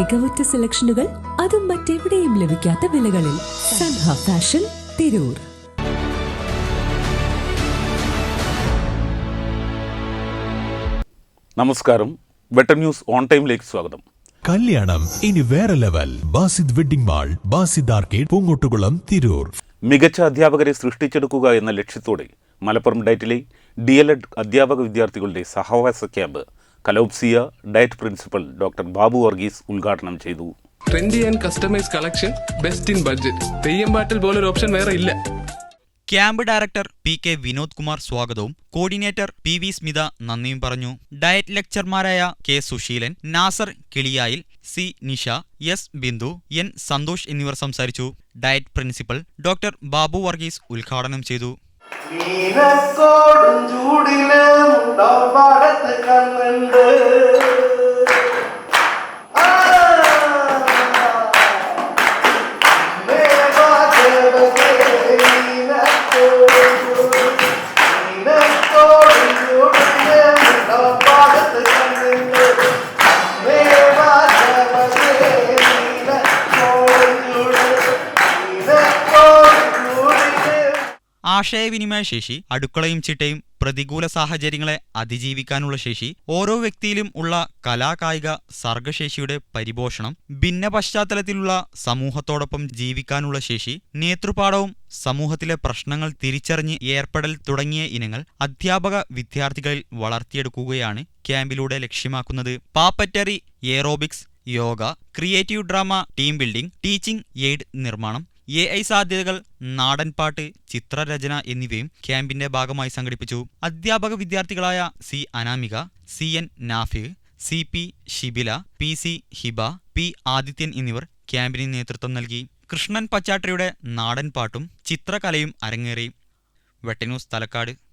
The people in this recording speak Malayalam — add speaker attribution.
Speaker 1: മികവുറ്റ സെലക്ഷനുകൾ അതും മറ്റെവിടെയും ലഭിക്കാത്ത വിലകളിൽ സൻഹ ഫാഷൻ തിരൂർ.
Speaker 2: നമസ്കാരം. വെട്ടർ ന്യൂസ് ഓൺ ടൈമിലേക്ക് സ്വാഗതം.
Speaker 3: കല്യാണം ഇനി വേറെ level. Basid wedding mall Basid arcade Poongottukulam Tirur.
Speaker 2: മികച്ച അധ്യാപകരെ സൃഷ്ടിച്ചെടുക്കുക എന്ന ലക്ഷ്യത്തോടെ മലപ്പുറം ഡയറ്റിലെ ഡി എൽ എഡ് അധ്യാപക വിദ്യാർത്ഥികളുടെ സഹവാസ camp Kalopsia DIET principal doctor Babu Varghese ഉദ്ഘാടനം ചെയ്തു.
Speaker 4: Trendy and customise collection best in budget Theyyam പാട്ടിൽ പോലൊരു ഓപ്ഷൻ വേറെ ഇല്ല.
Speaker 5: Camp director P K Vinod Kumar സ്വാഗതവും. കോർഡിനേറ്റർ പി വി സ്മിത നന്ദിയും പറഞ്ഞു. DIET ലെക്ചർമാരായ K Susheelan Nasser Kiliyayil C Nisha S Bindu N Santhosh എന്നിവർ സംസാരിച്ചു. DIET principal doctor Babu Varghese ഉദ്ഘാടനം ചെയ്തു.
Speaker 6: ചൂടിലെ ചൂടിൽ
Speaker 5: ആശയവിനിമയ ശേഷി അടുക്കളയും ചിട്ടയും പ്രതികൂല സാഹചര്യങ്ങളെ അതിജീവിക്കാനുള്ള ശേഷി ഓരോ വ്യക്തിയിലും ഉള്ള കലാകായിക സർഗശേഷിയുടെ പരിപോഷണം ഭിന്ന പശ്ചാത്തലത്തിലുള്ള സമൂഹത്തോടൊപ്പം ജീവിക്കാനുള്ള ശേഷി നേതൃപാഠവും സമൂഹത്തിലെ പ്രശ്നങ്ങൾ തിരിച്ചറിഞ്ഞ് ഏർപ്പെടൽ തുടങ്ങിയ ഇനങ്ങൾ അധ്യാപക വിദ്യാർത്ഥികളിൽ വളർത്തിയെടുക്കുകയാണ് ക്യാമ്പിലൂടെ ലക്ഷ്യമാക്കുന്നത്. Puppetry aerobics yoga creative drama team building teaching aid നിർമ്മാണം എ ഐ സാധ്യതകൾ നാടൻപാട്ട് ചിത്രരചന എന്നിവയും ക്യാമ്പിന്റെ ഭാഗമായി സംഘടിപ്പിച്ചു. അധ്യാപക വിദ്യാർത്ഥികളായ C Anamika C N Nafi C P Shibila P C Hiba P Adithyan എന്നിവർ ക്യാമ്പിന് നേതൃത്വം നൽകി. കൃഷ്ണൻ പച്ചാട്ടിയുടെ നാടൻപാട്ടും ചിത്രകലയും അരങ്ങേറി. വെട്ടന്യൂസ് തലക്കാട്.